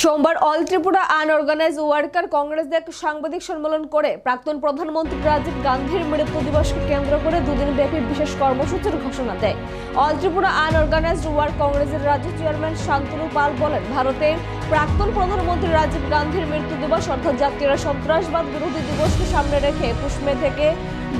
সোমবার All Tripura Unorganise Worker Congress এক সাংবাদিক সম্মেলন করে প্রাক্তন প্রধানমন্ত্রী রাজীব গান্ধীর মৃত্যু দিবসকে কেন্দ্র করে দুদিন ব্যাপী বিশেষ কর্মসূচির ঘোষণা দেয়। অল ত্রিপুরা আনঅর্গানাইজড ওয়ার্ক কংগ্রেসের রাজ্য চেয়ারম্যান শান্তনু পাল বলেন ভারতের প্রাক্তন প্রধানমন্ত্রী রাজীব গান্ধীর মৃত্যু দিবস অর্থাৎ জাতীয় সন্ত্রাসবাদ বিরোধী দিবসকে সামনে রেখে একুশ মে থেকে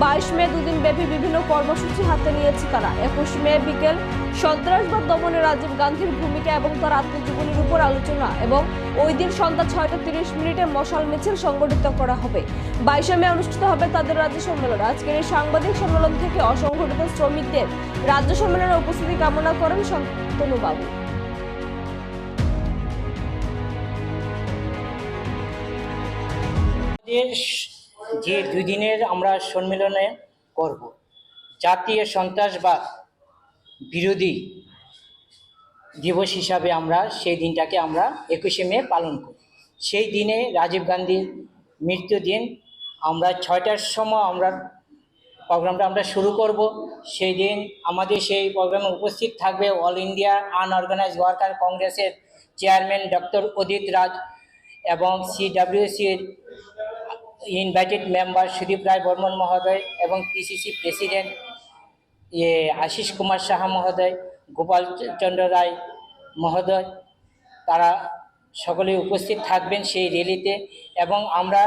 বাইশ মে দুদিন ব্যাপী বিভিন্ন কর্মসূচি হাতে নিয়েছে তারা। একুশ মে বিকেল সন্ত্রাসবাদ দমনে রাজীব গান্ধীর ভূমিকা এবং তার আত্মজীবনীর উপর আলোচনা এবং ওই দিন সন্ধ্যা ছয়টা তিরিশ মিনিটে মশাল মিছিল সংগঠিত করা হবে। বাইশে মে অনুষ্ঠিত হবে তাদের রাজ্য সম্মেলন। আজকের এই সাংবাদিক সম্মেলন থেকে অসংগঠিত শ্রমিকদের রাজ্য সম্মেলনের উপস্থিতি কামনা করেন শান্তনু বাবু আমাদের যে দুই দিনের আমরা সম্মেলনে করব। জাতীয় সন্ত্রাসবাদ বিরোধী দিবস হিসাবে আমরা সেই দিনটাকে আমরা একুশে মে পালন করি। সেই দিনে রাজীব গান্ধীর মৃত্যুদিন আমরা ছয়টার সময় আমরা প্রোগ্রামটা আমরা শুরু করব। সেই দিন আমাদের সেই প্রোগ্রামে উপস্থিত থাকবে অল ইন্ডিয়া আনঅর্গানাইজ ওয়ার্কার কংগ্রেসের চেয়ারম্যান ডক্টর অদিত রাজ এবং সিডাব্লিউসির ইনভাইটেড মেম্বার সুদীপ রায় বর্মন মহোদয় এবং পিসিসি প্রেসিডেন্ট ইয়ে আশিস কুমার সাহা মহোদয় গোপাল চন্দ্র রায় মহোদয় তারা সকলে উপস্থিত থাকবেন সেই র্যালিতে এবং আমরা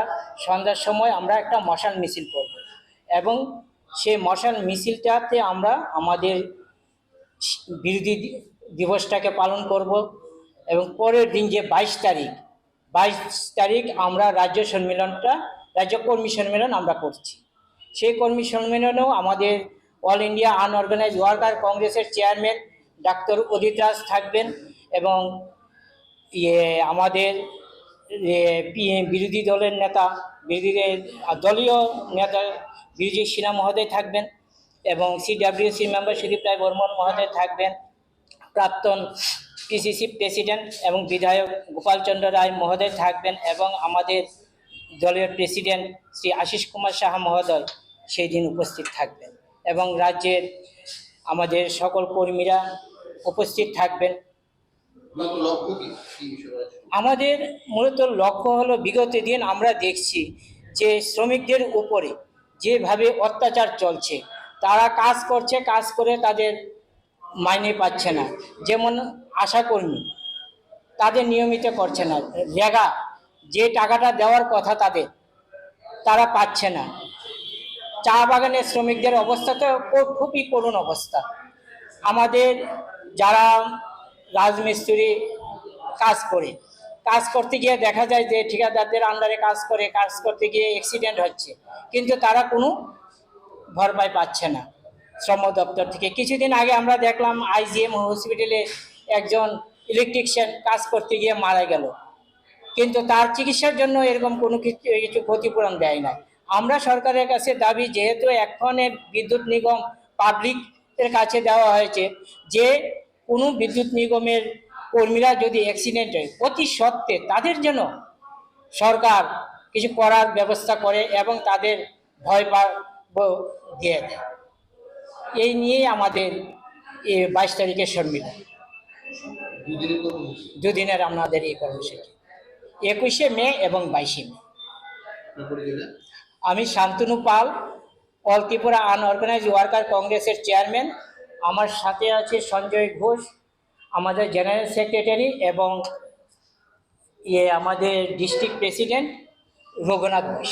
সন্ধ্যার সময় আমরা একটা মশাল মিছিল করব এবং সেই মশাল মিছিলটাতে আমরা আমাদের বিরোধী দিবসটাকে পালন করব এবং পরের দিন যে বাইশ তারিখ বাইশ তারিখ আমরা রাজ্য সম্মেলনটা রাজ্য কর্মী সম্মেলন আমরা করছি। সেই কর্মী সম্মেলনেও আমাদের অল ইন্ডিয়া আনঅর্গানাইজ ওয়ার্কার কংগ্রেসের চেয়ারম্যান ডাক্তার অদিত রাজ থাকবেন এবং ইয়ে আমাদের বিরোধী দলের নেতা, বিরোধী দলীয় নেতা বিরোধী সিনহা মহোদয় থাকবেন এবং সিডাব্লিউসি মেম্বার সুদীপ রায় বর্মন মহোদয় থাকবেন, প্রাক্তন পিসিসি প্রেসিডেন্ট এবং বিধায়ক গোপালচন্দ্র রায় মহোদয় থাকবেন এবং আমাদের দলের প্রেসিডেন্ট শ্রী আশিস কুমার সাহা মহোদয় সেই দিন উপস্থিত থাকবেন এবং রাজ্যের আমাদের সকল কর্মীরা উপস্থিত থাকবেন? আমাদের মূলত লক্ষ্য হলো বিগত দিন আমরা দেখছি যে শ্রমিকদের উপরে যেভাবে অত্যাচার চলছে, তারা কাজ করছে, কাজ করে তাদের মাইনে পাচ্ছে না যেমন আশাকর্মী, তাদের নিয়মিত করছে না রেগা যে টাকাটা দেওয়ার কথা তাদের, তারা পাচ্ছে না। চা বাগানের শ্রমিকদের অবস্থা তো খুবই করুণ অবস্থা। আমাদের যারা রাজমিস্ত্রি কাজ করে, কাজ করতে গিয়ে দেখা যায় যে ঠিকাদারদের আন্ডারে কাজ করে, কাজ করতে গিয়ে অ্যাক্সিডেন্ট হচ্ছে। কিন্তু তারা কোনো ভরপাই পাচ্ছে না শ্রম দপ্তর থেকে। কিছুদিন আগে আমরা দেখলাম আইজিএম হসপিটালে একজন ইলেকট্রিশিয়ান কাজ করতে গিয়ে মারা গেল। কিন্তু তার চিকিৎসার জন্য এরকম কোনো কিছু কিছু ক্ষতিপূরণ দেয় না আমরা সরকারের কাছে দাবি যেহেতু এক্ষণে বিদ্যুৎ নিগম পাবলিকের কাছে দেওয়া হয়েছে যে কোনো বিদ্যুৎ নিগমের কর্মীরা যদি অ্যাক্সিডেন্ট হয় অতি সত্ত্বে তাদের জন্য সরকার কিছু করার ব্যবস্থা করে এবং তাদের ভয় পা দিয়ে দেয়। এই নিয়েই আমাদের বাইশ তারিখের সম্মিলন। দুদিনের আমাদের এই কর্মসূচি। একুশে মে এবং বাইশে মে। আমি Santanu Pal All Tripura Unorganise Worker কংগ্রেসের চেয়ারম্যান। আমার সাথে আছে সঞ্জয় ঘোষ আমাদের জেনারেল সেক্রেটারি এবং ইয়ে আমাদের ডিস্ট্রিক্ট প্রেসিডেন্ট রঘুনাথ ঘোষ